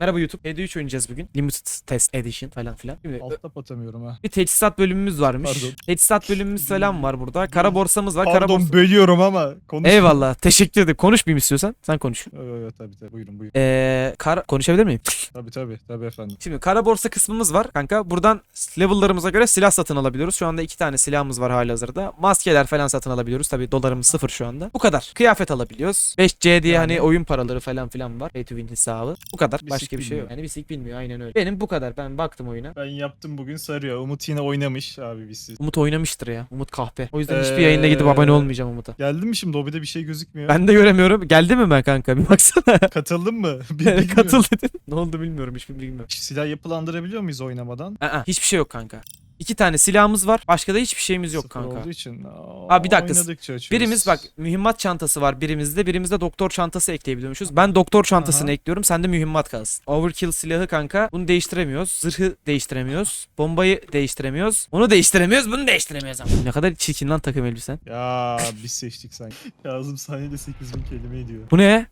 Merhaba YouTube. HD3 oynayacağız bugün. Limited Test Edition falan filan. Şimdi Alt tap atamıyorum ha. bir teçhizat bölümümüz varmış. Pardon. Teçhizat bölümümüz falan var burada. Kara borsamız var. Kara Pardon borsa... bölüyorum ama konuş. Eyvallah. Teşekkür ederim. Konuşmayayım istiyorsan. Sen konuş. Evet tabii tabii buyurun buyurun. Ee, kara... Konuşabilir miyim? Tabii tabii tabii efendim. Şimdi kara borsa kısmımız var kanka. Buradan level'larımıza göre silah satın alabiliyoruz. Şu anda iki tane silahımız var halihazırda. Maskeler falan satın alabiliyoruz. Tabii dolarımız sıfır şu anda. Bu kadar. Kıyafet alabiliyoruz. 5C diye Yani- hani oyun paraları falan filan var. Pay to win hesabı. Bu kadar. Bir Başka bir şey yok. Yani bir sik bilmiyor. Aynen öyle. Benim bu kadar. Ben baktım oyuna. Ben yaptım bugün sarıyor. Umut yine oynamış abi biz siz. Umut oynamıştır ya. Umut kahpe. O yüzden hiçbir Ee, yayında gidip abone olmayacağım Umut'a. Geldi mi şimdi lobide bir şey gözükmüyor. Ben de göremiyorum. Geldi mi ben kanka? Bir baksana. Katıldın mı? Bir bilmiyorum. Katıl dedin. Ne oldu bilmiyorum. Hiçbir bilmiyorum. Silah yapılandırabiliyor muyuz oynamadan? Aa, hiçbir şey yok kanka. İki tane silahımız var. Başka da hiçbir şeyimiz yok Sıfır kanka. olduğu için. Aa, Abi bir dakika, oynadıkça açıyoruz. Birimiz bak mühimmat çantası var birimizde. Birimizde doktor çantası ekleyebiliyormuşuz. Ben doktor çantasını Aha. ekliyorum. Sende mühimmat kalsın. Overkill silahı kanka. Bunu değiştiremiyoruz. Zırhı değiştiremiyoruz. Bombayı değiştiremiyoruz. Onu değiştiremiyoruz. Bunu değiştiremiyoruz ama. Ne kadar çirkin lan takım elbisen. Ya biz seçtik sanki. Kazım saniyede 8000 kelime ediyor. Bu ne?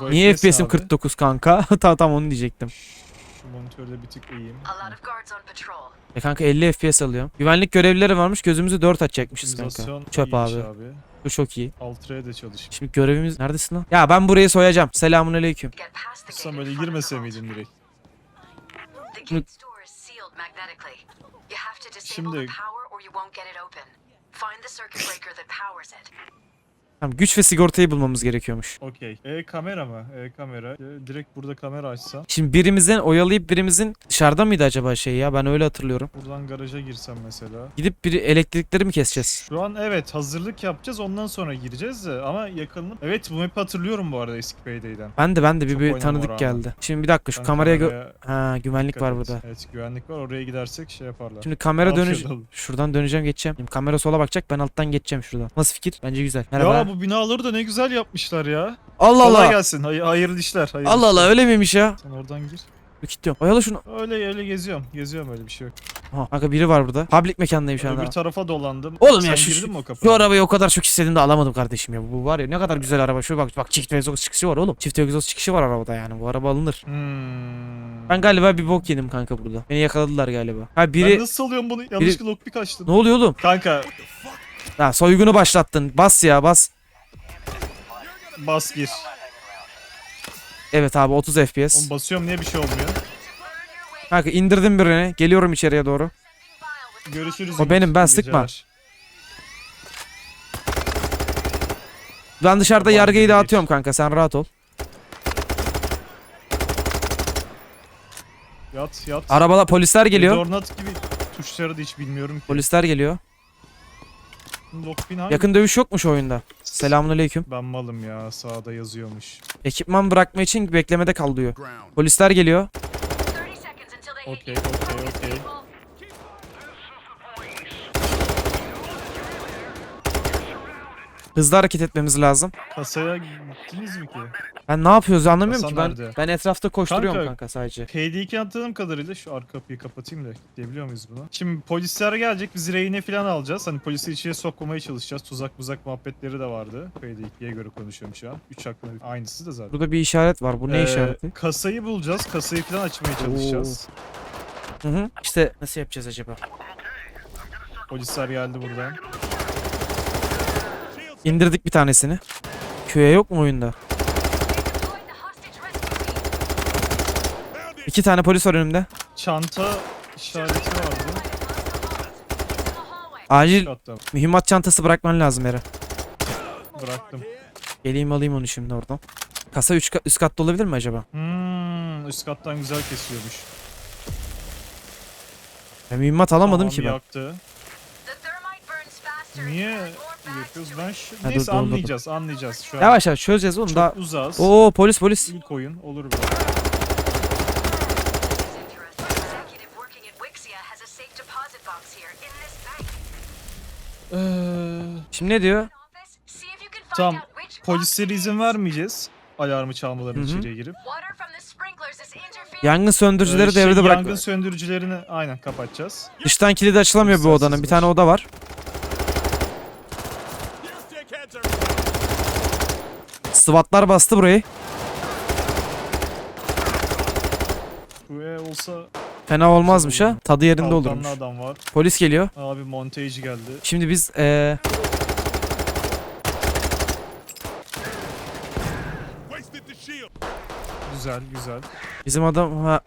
Bu Niye FPS FPS'im abi. 49 kanka? tamam tamam onu diyecektim. Şu monitörde bir tık iyiyim. E kanka 50 FPS alıyorum. Güvenlik görevlileri varmış. Gözümüzü 4 açacakmışız kanka. Çöp abi. abi. Bu çok iyi. Ultra'ya da çalış. Şimdi görevimiz neredesin lan? Ya ben burayı soyacağım. Selamun aleyküm. Sen böyle girmese miydin direkt? Disable Şimdi- Tamam güç ve sigortayı bulmamız gerekiyormuş. Okey. E kamera mı? E kamera. E, direkt burada kamera açsam. Şimdi birimizin oyalayıp birimizin dışarıda mıydı acaba şey ya? Ben öyle hatırlıyorum. Buradan garaja girsem mesela. Gidip biri elektrikleri mi keseceğiz? Şu an evet hazırlık yapacağız ondan sonra gireceğiz de ama yakınlık. Evet bu map'i hatırlıyorum bu arada eski Payday'den. Ben de ben de bir, Çok bir tanıdık geldi. Şimdi bir dakika şu Ben kameraya gö- kameraya Ha güvenlik dikkat var et. burada. Evet güvenlik var oraya gidersek şey yaparlar. Şimdi kamera dönüş Afiyet olsun. şuradan döneceğim geçeceğim. Şimdi kamera sola bakacak ben alttan geçeceğim şuradan. Nasıl fikir? Bence güzel. Merhaba. Ya bu binaları da ne güzel yapmışlar ya. Allah Kolay Allah. gelsin. Hay- hayırlı işler. Hayırlı Allah Allah işler. öyle miymiş ya? Sen oradan gir. Bir kilitliyorum. Oyala şunu. Öyle öyle geziyorum. Geziyorum öyle bir şey yok. Ha, kanka biri var burada. Public mekandayım şu Öbür anda. tarafa dolandım. Oğlum Sen ya şu, girdin mi o kapıya? şu arabayı o kadar çok istedim de alamadım kardeşim ya. Bu var ya ne kadar güzel araba. Şu bak bak çift egzoz çıkışı var oğlum. Çift egzoz çıkışı var arabada yani. Bu araba alınır. Hmm. Ben galiba bir bok yedim kanka burada. Beni yakaladılar galiba. Ha Ben biri nasıl alıyorum bunu? Yanlışlıkla lockpick açtım. ne oluyor oğlum? Kanka Ha soygunu başlattın. Bas ya bas. Bas gir. Evet abi 30 Oğlum FPS. basıyorum niye bir şey olmuyor? Kanka indirdim birini. Geliyorum içeriye doğru. Görüşürüz. O benim, ben İyi sıkma. geceler. Ben dışarıda Tamam, yargıyı dağıtıyorum kanka. Sen rahat ol. Yat yat. Arabada polisler geliyor. Dornat gibi tuşları da hiç bilmiyorum ki. Polisler geliyor. Lockpin hangi? Yakın dövüş yokmuş oyunda. Selamünaleyküm. Ben malım ya sağda yazıyormuş. Ekipman bırakma için beklemede kal diyor. Polisler geliyor. 30 seconds until they hit Okey okey okey. Hızlı hareket etmemiz lazım. Kasaya gittiniz mi ki? Ben ne yapıyoruz anlamıyorum Hasan ki. Ben nerede? ben etrafta koşturuyorum Kanka- kanka sadece. PD2 anladığım kadarıyla şu arka kapıyı kapatayım da gidebiliyor muyuz buna? Şimdi polisler gelecek biz rehine falan alacağız. Hani polisi içeri sokmamaya çalışacağız. Tuzak muzak muhabbetleri de vardı. PD2'ye göre konuşuyorum şu an. 3 hakkında aynısı da zaten. Burada bir işaret var. Bu ne Ee, işareti? Kasayı bulacağız. Kasayı falan açmaya çalışacağız. Hı hı. İşte nasıl yapacağız acaba? Polisler geldi buradan. İndirdik bir tanesini. Köye yok mu oyunda? İki tane polis var önümde. Çanta işareti vardı. Acil Hatta mühimmat çantası bırakman lazım yere. bıraktım. Geleyim alayım onu şimdi oradan. Kasa üç ka- üst katta olabilir mi acaba? Hmm, üst kattan güzel kesiyormuş. Ben mühimmat alamadım Tamam, ki ben. Yaktı. Niye yapıyoruz? Ben şu... Ha, Neyse dur, dur, dur. anlayacağız anlayacağız şu an. Yavaş yavaş çözeceğiz oğlum Çok daha. uzağız. Oo polis polis. İlk oyun olur bu. Bank. Şimdi ne diyor? Tamam. Polislere izin vermeyeceğiz. Alarmı Hı hı. içeriye girip. Yangın söndürücüleri Ee, şey, devrede bırak. Yangın söndürücülerini aynen kapatacağız. Dıştan kilidi açılamıyor bu odanın. Bir tane oda var. SWAT'lar bastı burayı. Olsa Fena olmazmış ha. Tadı yerinde kalkanlı olurmuş. adam var. Polis geliyor. Abi montage geldi. Şimdi biz eee Güzel güzel. bizim adam ha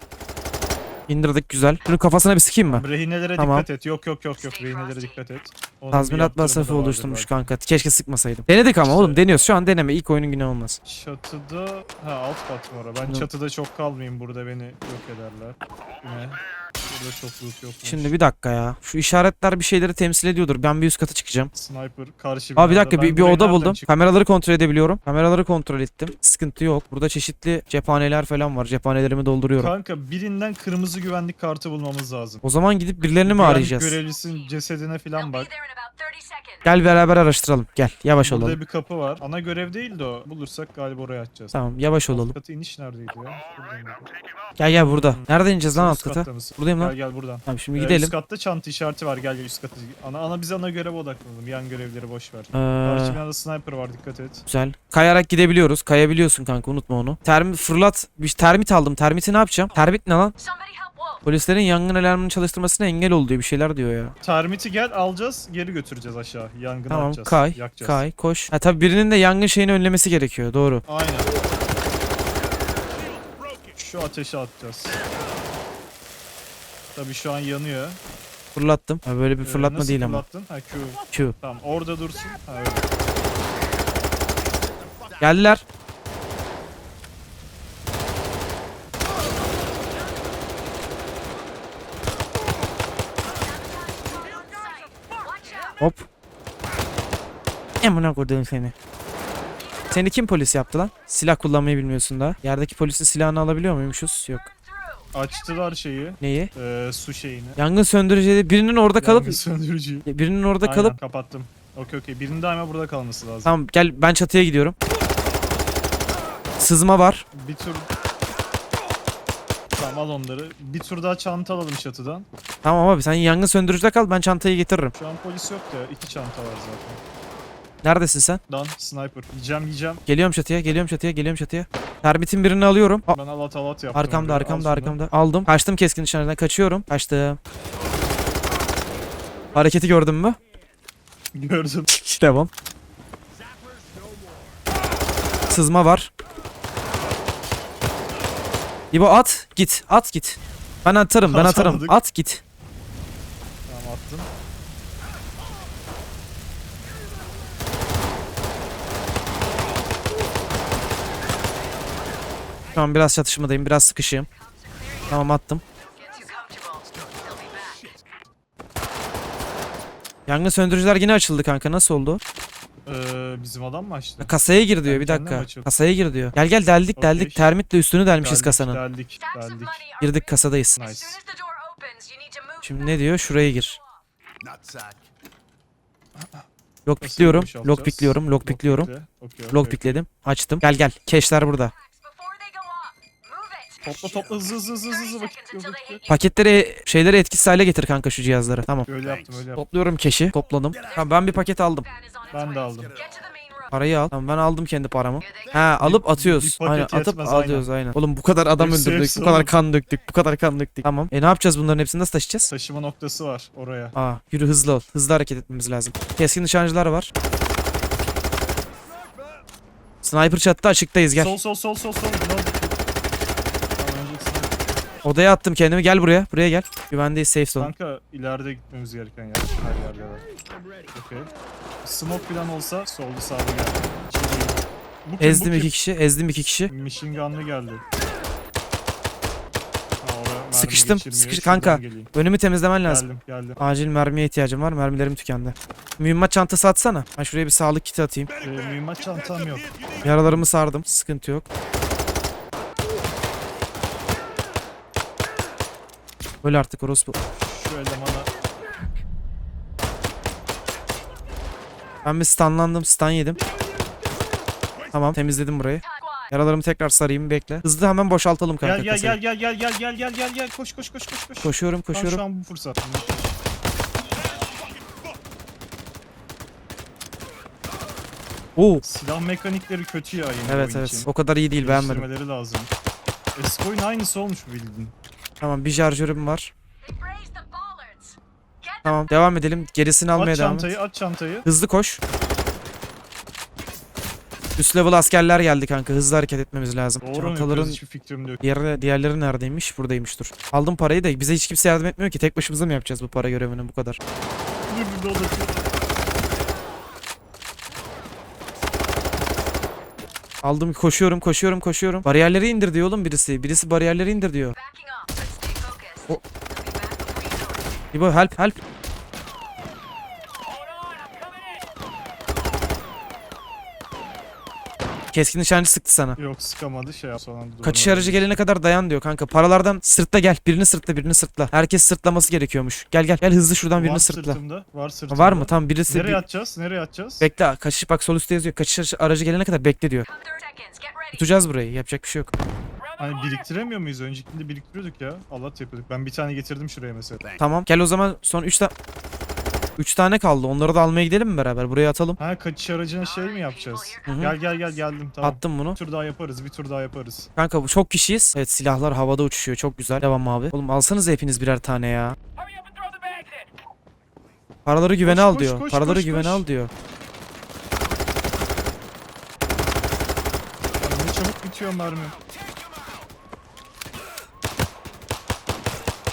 indirdik güzel. Şunun kafasına bir sıkayım mı? Rehinelere Tamam. dikkat et. Yok yok yok yok rehinelere dikkat et. Onun bir Tazminat yaptırımı masrafı da vardır oluşturmuş belki. kanka. Keşke sıkmasaydım. Denedik ama İşte- oğlum deniyoruz. Şu an deneme. İlk oyunun günü olmaz. Çatıda... Ha alt kat ora? Ben çatıda çok kalmayayım burada beni yok ederler. Ne? Burada çok loot yokmuş. Şimdi bir dakika ya. Şu işaretler bir şeyleri temsil ediyordur. Ben bir üst kata çıkacağım. Sniper karşı Aa bir dakika bir, bir oda buldum. çık- Kameraları kontrol edebiliyorum. Kameraları kontrol ettim. Sıkıntı yok. Burada çeşitli cephaneler falan var. Cephanelerimi dolduruyorum. Kanka birinden kırmızı güvenlik kartı bulmamız lazım. O zaman gidip birilerini mi arayacağız? görevlisinin cesedine falan bak. there in about 30 seconds. Gel beraber araştıralım. Gel. Yavaş Burada olalım. bir kapı var. Ana görev değil de o. Bulursak galiba oraya atacağız. Tamam yavaş Alt olalım. katı iniş neredeydi ya? Gel gel burada. Nereden ineceğiz lan alt kata? Buradayım lan. Gel buradan. Tamam şimdi Ee, gidelim. üst katta çanta işareti var. Gel gel üst katı. Ana, ana biz ana göreve odaklanalım. Yan görevleri boş ver. Karşı Ee, binada sniper var dikkat et. güzel. Kayarak gidebiliyoruz. Kayabiliyorsun kanka unutma onu. Termit fırlat. Bir termit aldım. Termiti ne yapacağım? Termit ne lan? Somebody help Wolf. Polislerin yangın alarmını çalıştırmasına engel ol diyor bir şeyler diyor ya. Termiti gel alacağız geri götüreceğiz aşağı. Yangını Tamam açacağız. kay, yakacağız. kay, koş. Ha tabii birinin de yangın şeyini önlemesi gerekiyor. Doğru. Aynen. Şu ateşe atacağız. Tabii şu an yanıyor. Fırlattım. Ha, böyle bir Ee, fırlatma nasıl değil ama. fırlattın? Ha Q. Q. Tamam orada dursun. Ha, öyle. Geldiler. Hop. Emine koydum seni. Seni kim polis yaptı lan? Silah kullanmayı bilmiyorsun da. Yerdeki polisin silahını alabiliyor muymuşuz? Yok. Açtılar şeyi. Neyi? E, su şeyini. Yangın söndürücüde birinin orada kalıp Yangın söndürücüyü. birinin orada Aynen, kalıp kapattım. Okey okey. Birinin daima burada kalması lazım. tamam gel ben çatıya gidiyorum. Sızma var. Bir tur... Tamam al onları. Bir tur daha çanta alalım çatıdan. Tamam abi sen yangın söndürücüde kal ben çantayı getiririm. Şu an polis yok ya. iki çanta var zaten. Neredesin sen? Lan sniper. Yiyeceğim yiyeceğim. Geliyorum çatıya, geliyorum çatıya, geliyorum çatıya. Termitin birini alıyorum. Ben alat alat yaptım. arkamda. Al arkamda, şunu. arkamda. Aldım. Kaçtım keskin nişancıdan. Kaçıyorum. Kaçtım. Hareketi gördün mü? Gördüm. Devam. Sızma var. İbo at, git. At git. Ben atarım, ben atarım. Atamadık. At git. Şu an biraz çatışmadayım. Biraz sıkışığım. Tamam attım. Yangın söndürücüler yine açıldı kanka. Nasıl oldu? Ee, bizim adam mı açtı? Kasaya gir diyor bir dakika. Kasaya gir diyor. Gel gel deldik Okey. deldik. Termitle üstünü delmişiz Deldik, kasanın. Deldik, deldik. Girdik kasadayız. Nice. Şimdi ne diyor? Şuraya gir. Lock Nasıl pikliyorum. yapmış Lock olacağız? pikliyorum. Lock pikliyorum. Lock pikledim. Açtım. Gel gel. Keşler burada. Topla topla hızlı hızlı hızlı 30 hızlı vakit yok. yok. Paketleri şeyleri etkisiz hale getir kanka şu cihazları. Tamam. Öyle yaptım öyle yaptım. Topluyorum keşi. Topladım. Tamam ben bir paket aldım. Ben de aldım. Parayı al. Tamam ben aldım kendi paramı. Ha alıp atıyoruz. bir paket Aynen atıp yetmez, aynen. alıyoruz aynen. Oğlum bu kadar adam Hepsi, öldürdük. hepsi Bu kadar oğlum. kan döktük. Bu kadar kan döktük. Tamam. E ne yapacağız bunların hepsini nasıl taşıyacağız? Taşıma noktası var oraya. Aa yürü hızlı ol. Hızlı hareket etmemiz lazım. Keskin nişancılar var. Sniper çattı açıktayız gel. Sol sol sol sol sol. Odaya attım kendimi gel buraya. Buraya gel. Güvendeyiz safe zone. Kanka ileride gitmemiz gereken yer. Her yerde var. Okey. Smoke falan olsa solda sağda geldi. Bu kim, Ezdim bu iki kim? kişi. Ezdim iki kişi. Machine gun'lı geldi. Ha, oraya mermi Sıkıştım, geçirmiyor. sıkış- Şuradan kanka. geleyim. Önümü temizlemen lazım. Geldim geldim. Acil mermiye ihtiyacım var. Mermilerim tükendi. Mühimmat çantası atsana. Ben şuraya bir sağlık kiti atayım. Ee, mühimmat çantam yok. Yaralarımı sardım. Sıkıntı yok. Öl artık orospu. Şu elemana. Ben bir stunlandım. Stun yedim. Tamam temizledim burayı. Yaralarımı tekrar sarayım bekle. Hızlı hemen boşaltalım kanka. Gel gel kasayı. gel gel gel gel gel gel gel koş koş koş koş koş. Koşuyorum koşuyorum. Tam şu an bu fırsat. Oo. Silah mekanikleri kötü ya yine Evet evet. Için. O kadar iyi değil beğenmedim. lazım. Eski oyun aynısı olmuş bildin. Tamam bir şarjörüm var. Tamam devam edelim. Gerisini almaya At devam et. çantayı, at çantayı. Hızlı koş. Üst level askerler geldi kanka. Hızlı hareket etmemiz lazım. Doğru Çantaların hiçbir fikrim yok. diğer, diğerleri neredeymiş? Buradaymış dur. Aldım parayı da bize hiç kimse yardım etmiyor ki. Tek başımıza mı yapacağız bu para görevini bu kadar? Aldım koşuyorum koşuyorum koşuyorum. Bariyerleri indir diyor oğlum birisi. Birisi bariyerleri indir diyor. Oh. İt. İbo help help. Keskin nişancı sıktı sana. Yok sıkamadı şey anda. Kaçış aracı gelene kadar dayan diyor kanka. Paralardan sırtla gel. Birini sırtla birini sırtla. Herkes sırtlaması gerekiyormuş. Gel gel gel hızlı şuradan birini Var sırtla. sırtımda. Var sırtımda. Var mı? Tamam birisi Nereye bir- atacağız? Nereye atacağız? Bekle kaçış bak sol üstte yazıyor. Kaçış aracı gelene kadar bekle diyor. Come 30 seconds. Get ready. Tutacağız burayı. Yapacak bir şey yok. Hani biriktiremiyor muyuz? Öncekinde biriktiriyorduk ya. Allah yapıyorduk. Ben bir tane getirdim şuraya mesela. Tamam. Gel o zaman son 3 tane 3 tane kaldı. Onları da almaya gidelim mi beraber? Buraya atalım. Ha kaçış aracına şey mi yapacağız? Hı hı. Gel gel gel geldim tamam. Attım bunu. Bir tur daha yaparız. Bir tur daha yaparız. Kanka bu çok kişiyiz. Evet silahlar havada uçuşuyor. Çok güzel. Devam abi. Oğlum alsanız hepiniz birer tane ya. Paraları güvene Koş, al koş, diyor. koş, Paraları koş, güvene koş. al diyor. Ya ne çabuk bitiyor mermi.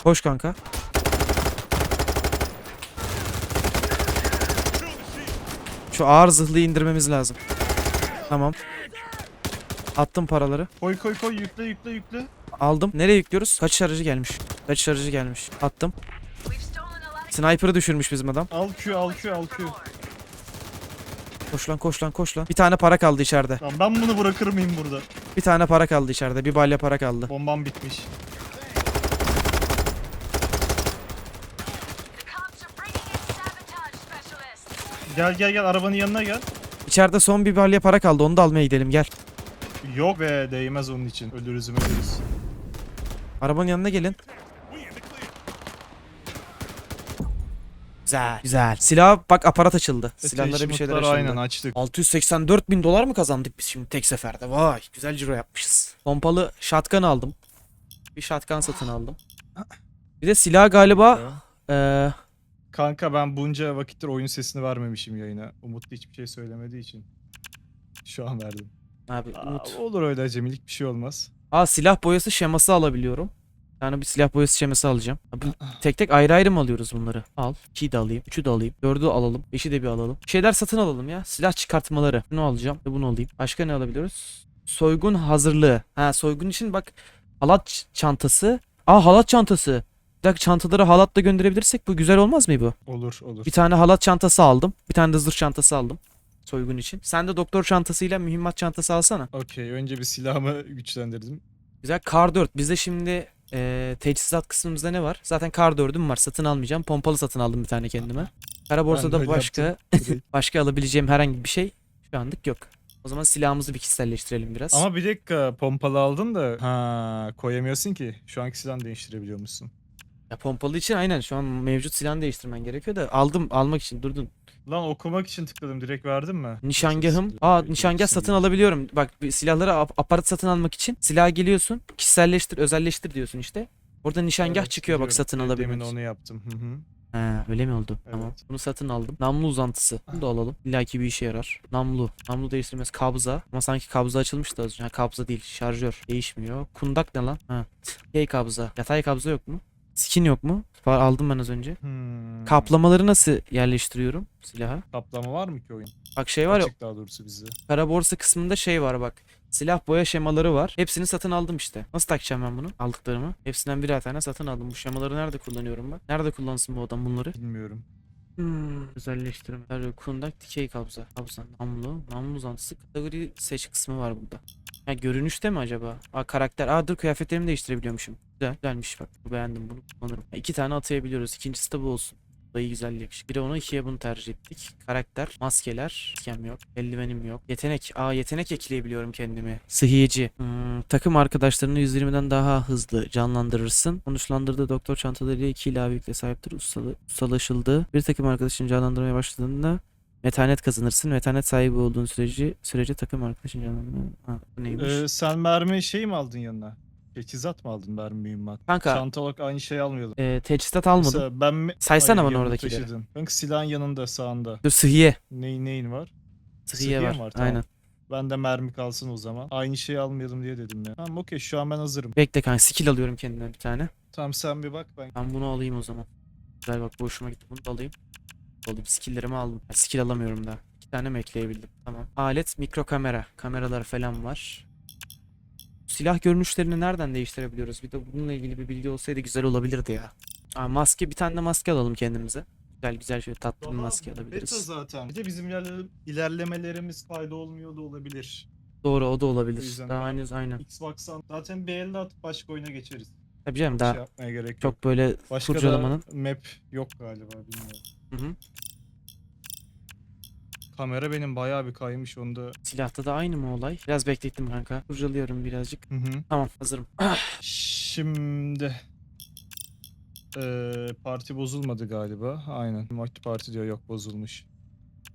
Koş kanka. Şu ağır zırhlıyı indirmemiz lazım. Tamam. Attım paraları. Koy koy koy yükle yükle yükle. Aldım. Nereye yüklüyoruz? Kaçış aracı gelmiş. Kaçış aracı gelmiş. Attım. Sniper'ı düşürmüş bizim adam. Al Q al Q al Q. Koş lan koş lan koş lan. Bir tane para kaldı içeride. Lan ben bunu bırakır mıyım burada? Bir tane para kaldı içeride. Bir balya para kaldı. Bombam bitmiş. Gel gel gel arabanın yanına gel. İçeride son bir balya para kaldı. Onu da almaya gidelim. Gel. Yok be değmez onun için. Ölürüz ölürüz. Arabanın yanına gelin. Güzel. Güzel. Silah bak aparat açıldı. Silahlara bir şeyler açıldı. aynen açtık. 684 bin dolar mı kazandık biz şimdi tek seferde? Vay güzel ciro yapmışız. Pompalı shotgun aldım. Bir shotgun satın aldım. Bir de silah galiba eee Kanka ben bunca vakittir oyun sesini vermemişim yayına. Umut da hiçbir şey söylemediği için. Şu an verdim. abi Aa, Umut. olur öyle acemilik bir şey olmaz. Aa silah boyası şeması alabiliyorum. Yani bir silah boyası şeması alacağım. Abi, tek tek ayrı ayrı mı alıyoruz bunları? Al. 2'yi de alayım. 3'ü de alayım. 4'ü alalım. 5'i de bir alalım. Bir şeyler satın alalım ya. Silah çıkartmaları. Bunu alacağım. Ve bunu alayım. Başka ne alabiliyoruz? Soygun hazırlığı. Ha soygun için bak halat çantası. Aa halat çantası. Çantaları halatla gönderebilirsek bu güzel olmaz mı bu? Olur olur. Bir tane halat çantası aldım. Bir tane de zırh çantası aldım. Soygun için. Sen de doktor çantasıyla mühimmat çantası alsana. Okey önce bir silahımı güçlendirdim. Güzel. Kar 4. Bizde şimdi e, teçhizat kısmımızda ne var? Zaten kar 4'üm var. Satın almayacağım. Pompalı satın aldım bir tane kendime. Kara borsada başka başka alabileceğim herhangi bir şey şu anlık yok. O zaman silahımızı bir kişiselleştirelim biraz. Ama bir dakika pompalı aldın da ha koyamıyorsun ki. Şu anki silahını değiştirebiliyor musun? Ya pompalı için aynen şu an mevcut silahını değiştirmen gerekiyor da aldım almak için durdun. Lan okumak için tıkladım direkt verdin mi? Nişangahım. Aa nişangah satın alabiliyorum. Bak silahları ap- aparat satın almak için silaha geliyorsun. Kişiselleştir, özelleştir diyorsun işte. Orada nişangah Evet, çıkıyor bak biliyorum. satın Demin alabilmek için. onu yaptım. Hı hı. Ha, öyle mi oldu? Evet. Tamam. Bunu satın aldım. Namlu uzantısı. Bunu da alalım. İlla ki bir işe yarar. Namlu. Namlu değiştirmez. Kabza. Ama sanki kabza açılmıştı az önce. Ha, kabza değil. Şarjör. Değişmiyor. Kundak ne lan? Ha. Yay kabza. Yatay kabza yok mu? Skin yok mu? Var aldım ben az önce. Hmm. Kaplamaları nasıl yerleştiriyorum silaha? Kaplama var mı ki oyun? Bak şey var ya Açık daha doğrusu bize. kara borsa kısmında şey var bak. Silah boya şemaları var. Hepsini satın aldım işte. Nasıl takacağım ben bunu? Aldıklarımı. Hepsinden birer tane satın aldım. Bu şemaları nerede kullanıyorum ben? Nerede kullansın bu adam bunları? Bilmiyorum. Hmm. Özelleştirme. Sarı kundak dikey kabza. Kabza. Namlu. Namlu uzantısı. Kategori seç kısmı var burada. Ha görünüşte mi acaba? Aa karakter. Aa dur kıyafetlerimi değiştirebiliyormuşum. Güzel. Güzelmiş bak. Beğendim bunu kullanırım. Ha, iki tane atayabiliyoruz. İkincisi de bu olsun. Dayı güzel yakışık. Biri onu ikiye bunu tercih ettik. Karakter, maskeler, maskem yok, eldivenim yok. Yetenek, aa yetenek ekleyebiliyorum kendimi. Sıhhiyeci. Hmm, takım arkadaşlarını 120'den daha hızlı canlandırırsın. Konuşlandırdığı doktor çantalarıyla iki ilave yükle sahiptir. Ustalı, ustalaşıldı. Bir takım arkadaşını canlandırmaya başladığında metanet kazanırsın. Metanet sahibi olduğun sürece sürece takım arkadaşın canlandırmaya... Ha, neymiş? Ee, sen mermi şey mi aldın yanına? Teçhizat mı aldın mermi mühimmat? Kanka Çanta olarak aynı şeyi almayalım. e, teçhizat almadım. Mesela ben mi... Saysana bana oradakileri. taşıdın. Kanka silahın yanında sağında. Dur sıhhiye. Neyin neyin var? Sıhhiye Sıhhiye var. var? Tamam. Aynen. Ben de mermi kalsın o zaman. Aynı şeyi almayalım diye dedim ya. Tamam okey şu an ben hazırım. Bekle kanka skill alıyorum kendime bir tane. Tamam sen bir bak ben. Ben bunu alayım o zaman. Güzel bak bu hoşuma gitti. Bunu da alayım. Alayım. Skill'lerimi aldım. Ha, skill alamıyorum daha. İki tane mi ekleyebildim? Tamam. Alet mikro kamera. Kameralar falan var. Silah görünüşlerini nereden değiştirebiliyoruz? Bir de bununla ilgili bir bilgi olsaydı güzel olabilirdi ya. Aa, maske bir tane de maske alalım kendimize. Güzel güzel şöyle tatlı bir maske Beta alabiliriz. zaten. Bir de bizim ilerle- ilerlemelerimiz fayda olmuyor da olabilir. Doğru o da O olabilir. yüzden Daha ben- henüz aynen. Xbox'tan zaten bir elde atıp başka oyuna geçeriz. Tabii canım Daha... daha Şey yapmaya gerek yok. çok böyle Başka kurcalamanın. da map yok galiba bilmiyorum. Hı hı. Kamera benim bayağı bir kaymış onda. Silahta da aynı mı olay? Biraz beklettim kanka. Kurcalıyorum birazcık. Hı hı. Tamam hazırım. Şimdi Eee parti bozulmadı galiba. Aynen. Parti diyor yok bozulmuş.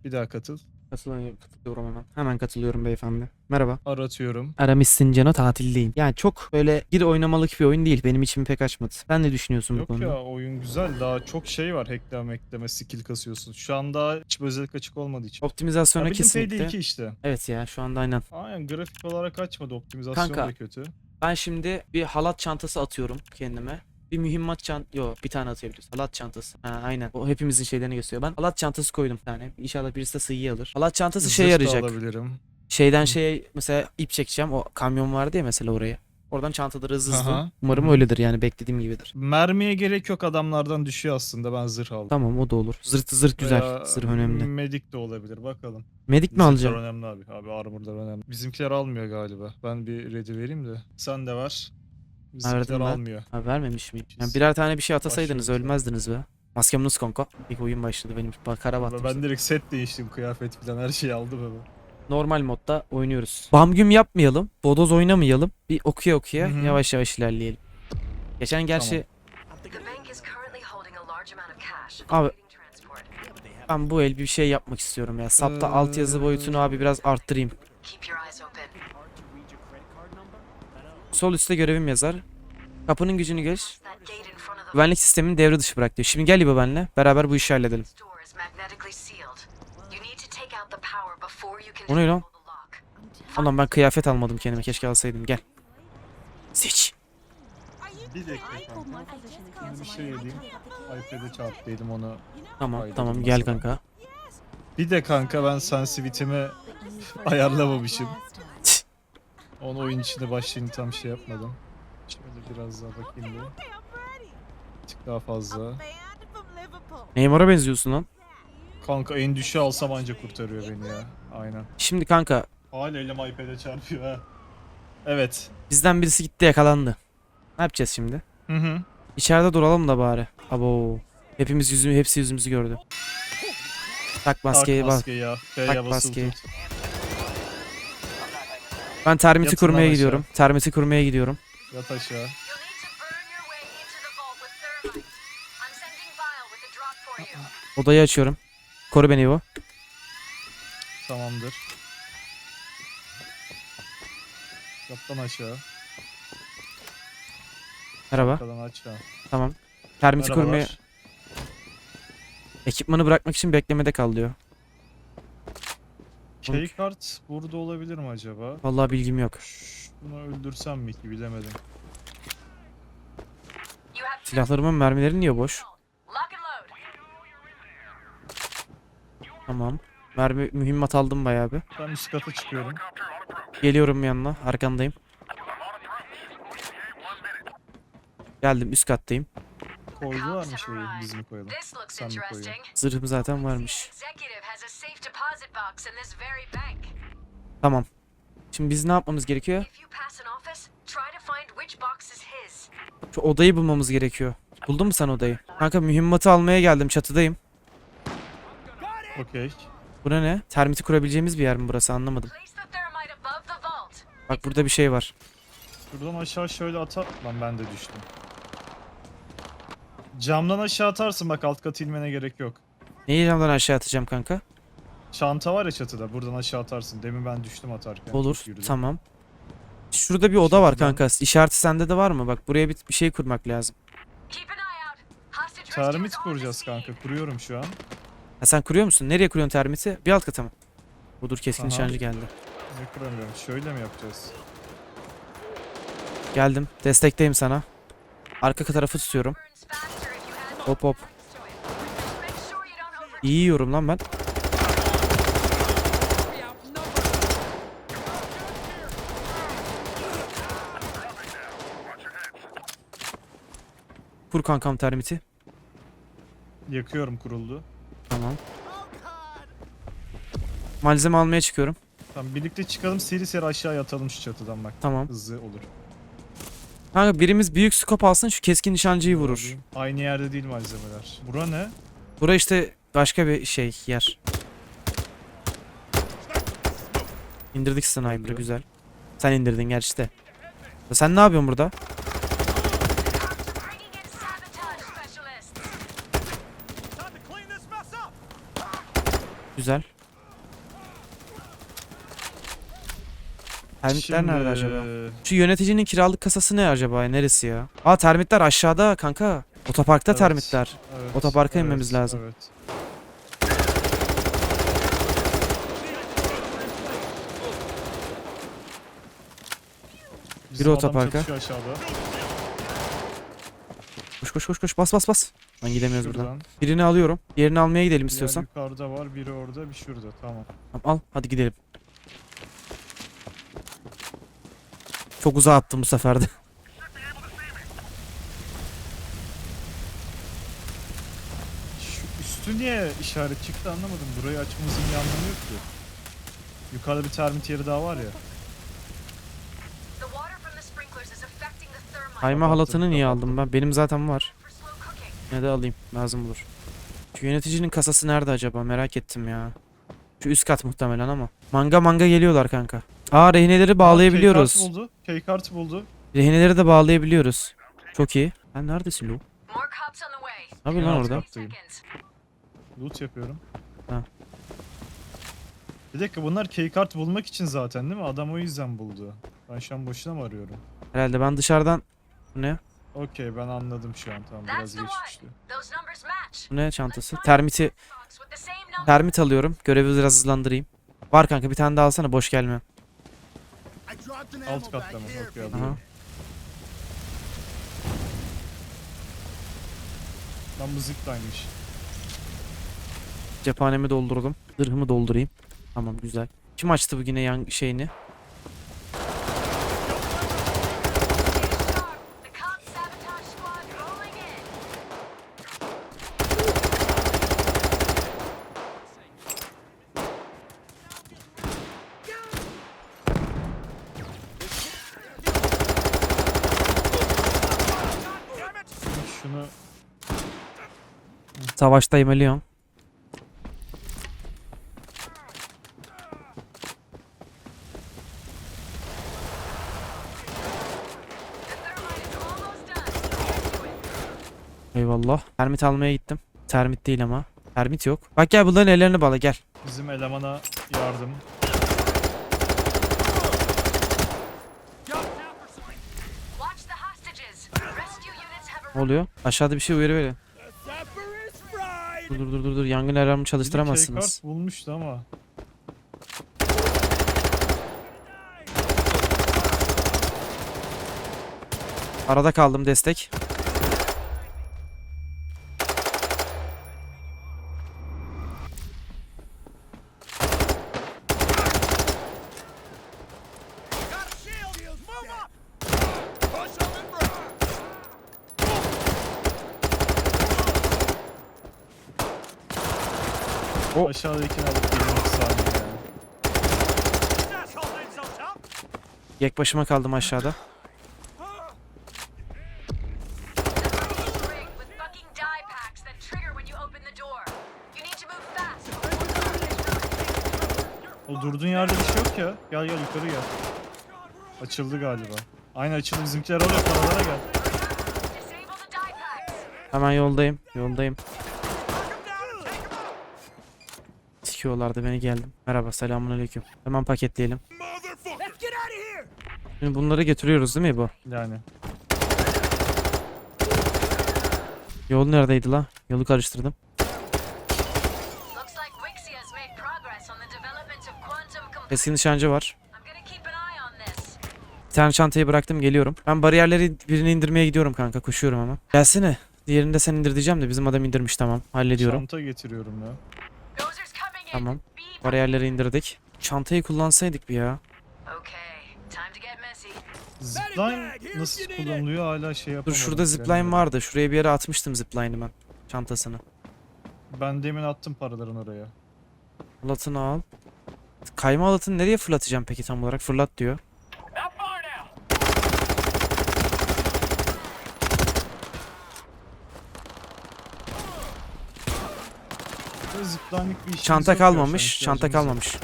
Bir daha katıl. Katılıyorum, katılıyorum hemen. Hemen katılıyorum beyefendi. Merhaba. Aratıyorum. Aramışsın Cano tatildeyim. Yani çok böyle bir oynamalık bir oyun değil. Benim içimi pek açmadı. Sen ne düşünüyorsun bu Yok konuda? ya oyun güzel. Daha çok şey var. Hackleme hackleme skill kasıyorsun. Şu anda hiçbir özellik açık olmadığı için. Optimizasyona Ya bildiğin kesinlikle. PD2 işte. Evet ya şu anda aynen. Aynen grafik olarak açmadı. Optimizasyon Kanka. da kötü. Ben şimdi bir halat çantası atıyorum kendime. Bir mühimmat çant... Yo bir tane atabiliriz. Halat çantası. Ha aynen. O hepimizin şeylerini gösteriyor. Ben halat çantası koydum bir tane. İnşallah birisi de sıyı alır. Halat çantası şey yarayacak. alabilirim. Şeyden şeye mesela ip çekeceğim. O kamyon vardı ya mesela oraya. Oradan çantaları hızlı hızlı. Aha. Umarım öyledir yani beklediğim gibidir. Mermiye gerek yok adamlardan düşüyor aslında. Ben zırh aldım. Tamam o da olur. Zırt zırt güzel. Veya Zırh önemli. Medik de olabilir. Bakalım. Medik mi Zırhlar alacağım? önemli abi. Abi armorlar önemli. Bizimkiler almıyor galiba. Ben bir ready vereyim de. Sen de var. Bizimkiler Verdim ben. almıyor. Ha, vermemiş miyim? Yani birer tane bir şey atasaydınız Başlıyoruz. ölmezdiniz be. Maskem nasıl kanka? İlk oyun başladı benim. Bak kara battım. Ben direkt set değiştim. Kıyafet falan her şeyi aldım hemen. Normal modda oynuyoruz. Bam güm yapmayalım. Bodoz oynamayalım. Bir okuya okuya Hı hı. yavaş yavaş ilerleyelim. Geçen gerçi cash. Abi- ben bu el bir şey yapmak istiyorum ya. Sapta Ee, altyazı boyutunu abi biraz arttırayım. Sol üstte görevim yazar. Kapının gücünü geç. Güvenlik sistemini devre dışı bırak diyor. Şimdi gel İbo benle. Beraber bu işi halledelim. O ne lan? Ulan ben kıyafet almadım kendime. Keşke alsaydım. Gel. Seç. Bir dakika kanka. Şimdi bir şey edeyim. iPad'e çarptıydım onu. Tamam Haydi tamam gel kanka. Bir de kanka ben sensitivity'mi ayarlamamışım. Onu oyun içinde başlayınca tam şey yapmadım. Şöyle biraz daha bakayım. Bir tık daha fazla. Neymar'a benziyorsun lan. Kanka en düşüğü alsam anca kurtarıyor beni ya. Aynen. Şimdi kanka Hala elim iPad'e çarpıyor ha. Evet. bizden birisi gitti yakalandı. Ne yapacağız şimdi? Hı hı. İçeride duralım da bari. Abo. Hepimiz yüzümü, hepsi yüzümüzü gördü. Tak maskeyi Tak bak. maskeyi ya. F'ye Tak basılı maskeyi. tut. Ben termiti Yatın kurmaya lan gidiyorum. Termiti kurmaya gidiyorum. Yat aşağı. Odayı açıyorum. Koru beni İbo. Tamamdır. Yattan aşağı. Merhaba. Aşağı. Tamam. Termiti kurmaya... Ekipmanı bırakmak için beklemede kal diyor. Keycard burada olabilir mi acaba? Vallahi bilgim yok. Bunu öldürsem mi ki bilemedim. Silahlarımın mermileri niye boş? Tamam. Mermi mühimmat aldım bayağı bir. Ben üst kata çıkıyorum. Geliyorum yanına. Arkandayım. Geldim üst kattayım. Koydular mı şeyi biz mi koyalım? Sen mi koyuyorsun? interesting. Zırhım zaten varmış. Tamam. Şimdi biz ne yapmamız gerekiyor? Şu odayı bulmamız gerekiyor. Buldun mu sen odayı? Kanka mühimmatı almaya geldim. Çatıdayım. Okey. Bura ne? Termiti kurabileceğimiz bir yer mi burası anlamadım. Bak burada bir şey var. Şuradan aşağı şöyle atar. Lan ben de düştüm. Camdan aşağı atarsın bak alt kat inmene gerek yok. Neyi camdan aşağı atacağım kanka? Çanta var ya çatıda buradan aşağı atarsın. Demin ben düştüm atarken. Olur. Yürüdüm. Tamam. Şurada bir oda var kanka. İşareti sende de var mı? Bak buraya bir, bir şey kurmak lazım. Termit kuracağız kanka. Kuruyorum şu an. Ha sen kuruyor musun? Nereye kuruyorsun termiti? Bir alt kata mı? Budur keskin Aha. nişancı geldi. Ne kuramıyorum. Şöyle mi yapacağız? Geldim. Destekteyim sana. Arka tarafı tutuyorum. Hop hop. İyi yiyorum lan ben. Kur kankam termiti. Yakıyorum kuruldu. Tamam. Malzeme almaya çıkıyorum. Tamam birlikte çıkalım seri seri aşağı yatalım şu çatıdan bak. Tamam. Hızlı olur. Kanka birimiz büyük skop alsın şu keskin nişancıyı vurur. Aynı yerde değil malzemeler. Bura ne? Bura işte başka bir şey yer. İndirdik sniper'ı güzel. Sen indirdin gerçi de. Sen ne yapıyorsun burada? Güzel. Termitler nerede acaba? Şimdi- Şu yöneticinin kiralık kasası ne acaba? Neresi ya? Aa termitler aşağıda kanka. Otoparkta Evet. termitler. Evet, Otoparka evet, inmemiz lazım. Evet. Bizim adam otoparka. Koş koş koş koş bas bas bas. Lan gidemiyoruz buradan. Birini alıyorum. Diğerini almaya gidelim Diğer istiyorsan. yukarıda var, biri orada, bir şurada. Tamam. Tamam, al hadi gidelim. Çok uzağa attım bu sefer de. Şu üstü niye işaret çıktı anlamadım. Burayı açmamızın bir anlamı yok ki. Yukarıda bir termit yeri daha var ya. Kayma halatını niye aldım ben? Benim zaten var. Ne de alayım. Lazım olur. Şu yöneticinin kasası nerede acaba? Merak ettim ya. Şu üst kat muhtemelen ama. Manga manga geliyorlar kanka. Aa rehineleri bağlayabiliyoruz. Keykartı buldu. Keykartı buldu. Rehineleri de bağlayabiliyoruz. Çok iyi. Sen neredesin Lu? Ne yapıyorsun lan orada? Loot yapıyorum. Ha. Bir dakika bunlar keykart bulmak için zaten değil mi? Adam o yüzden buldu. Ben şu an boşuna mı arıyorum? Herhalde ben dışarıdan... Bu ne? Okey ben anladım şu an tamam biraz That's the geç one. düştü. Those numbers match. Bu ne çantası? Termiti... Termit alıyorum. Görevi biraz hızlandırayım. Var kanka bir tane daha alsana boş gelme. Alt katta mı? Okey Aha. alıyorum. Lan bu zipline'miş. Cephanemi doldurdum. Zırhımı doldurayım. Tamam güzel. Kim açtı bu yine yan şeyini? To it. Eyvallah. Termit almaya gittim. Termit değil ama. Termit yok. Bak gel bunların ellerini bağla gel. bizim elemana yardım. Ne oluyor? Aşağıda bir şey uyarıyor öyle. Dur dur dur dur dur. Yangın alarmını Biri çalıştıramazsınız. keykart bulmuştu ama. Arada kaldım destek. Before the hostage runs. O durduğun yerde bir şey yok ya. Gel gel yukarı gel. Açıldı galiba. Aynen açıldı bizimkiler alıyor paralara gel. Hemen yoldayım. Yoldayım. Sikiyorlardı beni geldim. Merhaba selamun aleyküm. Hemen paketleyelim. Şimdi bunları getiriyoruz değil mi bu? Yani. Yol neredeydi la? Yolu karıştırdım. Looks like Wixie has made progress on the development of quantum computing. Keskin nişancı var. Bir tane çantayı bıraktım geliyorum. Ben bariyerleri birini indirmeye gidiyorum kanka. Koşuyorum ama. Gelsene. Diğerini de sen indir diyeceğim de bizim adam indirmiş tamam. Hallediyorum. Çanta getiriyorum ya. Tamam. Bariyerleri indirdik. Çantayı kullansaydık bir ya. Okay, time to get messy. Zipline nasıl kullanılıyor hala şey Dur yapamadım. şurada zipline bilemiyorum. vardı. Şuraya bir yere atmıştım zipline'ı ben. Çantasını. Ben demin attım paraların oraya. Halatını al. Kayma halatını nereye fırlatacağım peki tam olarak? Fırlat diyor. Çanta kalmamış. Çanta kalmamış.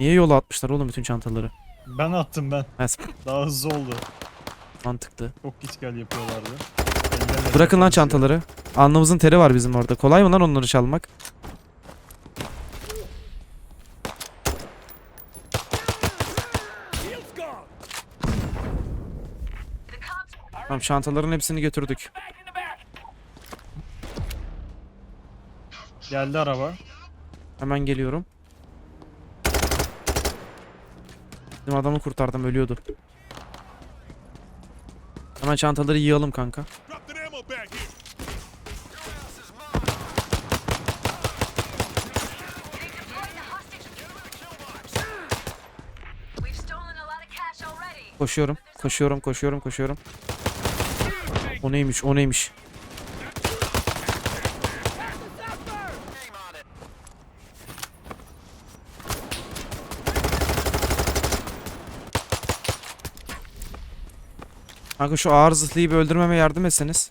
Niye yola atmışlar oğlum bütün çantaları? Ben attım ben. Evet, Daha hızlı oldu. mantıklı. Çok git gel yapıyorlardı. Bırakın lan çantaları. Alnımızın teri var bizim orada. Kolay mı lan onları çalmak? Tamam çantaların hepsini götürdük. Geldi araba. Hemen geliyorum. Bizim adamı kurtardım ölüyordu. Hemen çantaları yığalım kanka. Koşuyorum. Koşuyorum, koşuyorum, koşuyorum. O neymiş, o neymiş? Kanka şu ağır zırhlıyı bir öldürmeme yardım etseniz.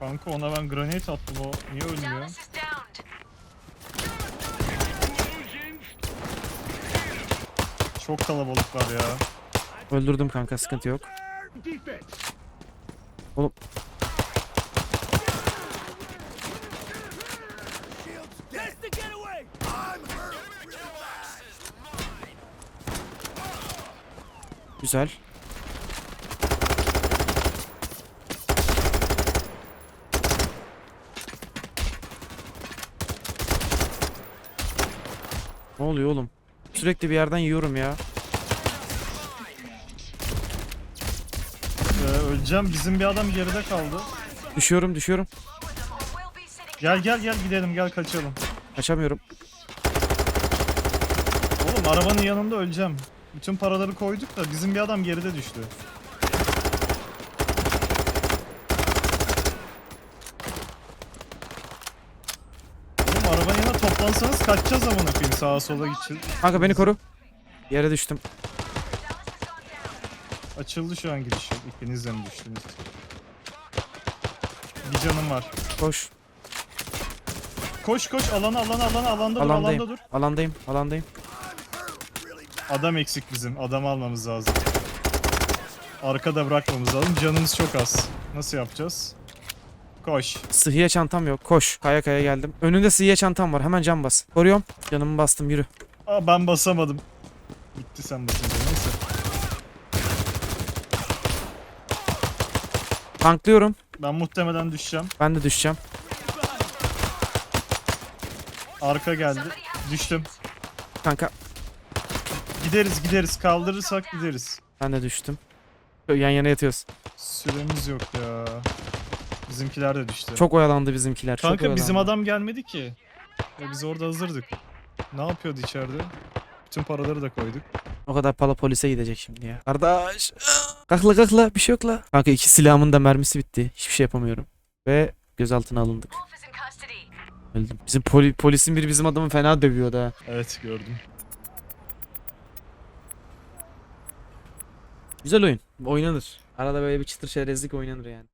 Kanka ona ben granate attım o. Niye ölmüyor? Çok kalabalık var ya. Öldürdüm kanka sıkıntı yok. Oğlum. Güzel. Ne oluyor oğlum? Sürekli bir yerden yiyorum ya. Ee, öleceğim. Bizim bir adam geride kaldı. Düşüyorum düşüyorum. Gel gel gel gidelim gel kaçalım. Kaçamıyorum. Oğlum arabanın yanında öleceğim. Bütün paraları koyduk da bizim bir adam geride düştü. Oğlum arabanın toplansanız kaçacağız amına koyayım sağa sola gideceğiz. Kanka beni koru. Yere düştüm. Açıldı şu an gidiş. İkiniz de mi düştünüz? Bir canım var. Koş. Koş koş alana alana alana alanda dur Alandayım. alanda dur. Alandayım. Alandayım. Adam eksik bizim. Adam almamız lazım. Arkada bırakmamız lazım. Canımız çok az. Nasıl yapacağız? Koş. Sıhhiye çantam yok. Koş. Kaya kaya geldim. Önünde sıhhiye çantam var. Hemen cam bas. Koruyorum. Canımı bastım yürü. Aa ben basamadım. Bitti sen basınca neyse. Tanklıyorum. Ben muhtemelen düşeceğim. Ben de düşeceğim. Arka geldi. Düştüm. Kanka Gideriz gideriz. Kaldırırsak gideriz. ben de düştüm. Yan yana yatıyoruz. Süremiz yok ya. Bizimkiler de düştü. Çok oyalandı bizimkiler. çok Kanka bizim oyalandı. adam gelmedi ki. Ya biz orada hazırdık. Ne yapıyordu içeride? Bütün paraları da koyduk. O kadar pala polise gidecek şimdi ya. Kardeş. Kalkla kalkla. Bir şey yok la. Kanka iki silahımın da mermisi bitti. Hiçbir şey yapamıyorum. Ve gözaltına alındık. Öldüm. Bizim poli- polisin biri bizim adamı fena dövüyordu ha. Evet gördüm. Güzel oyun. Oynanır. Arada böyle bir çıtır çerezlik oynanır yani.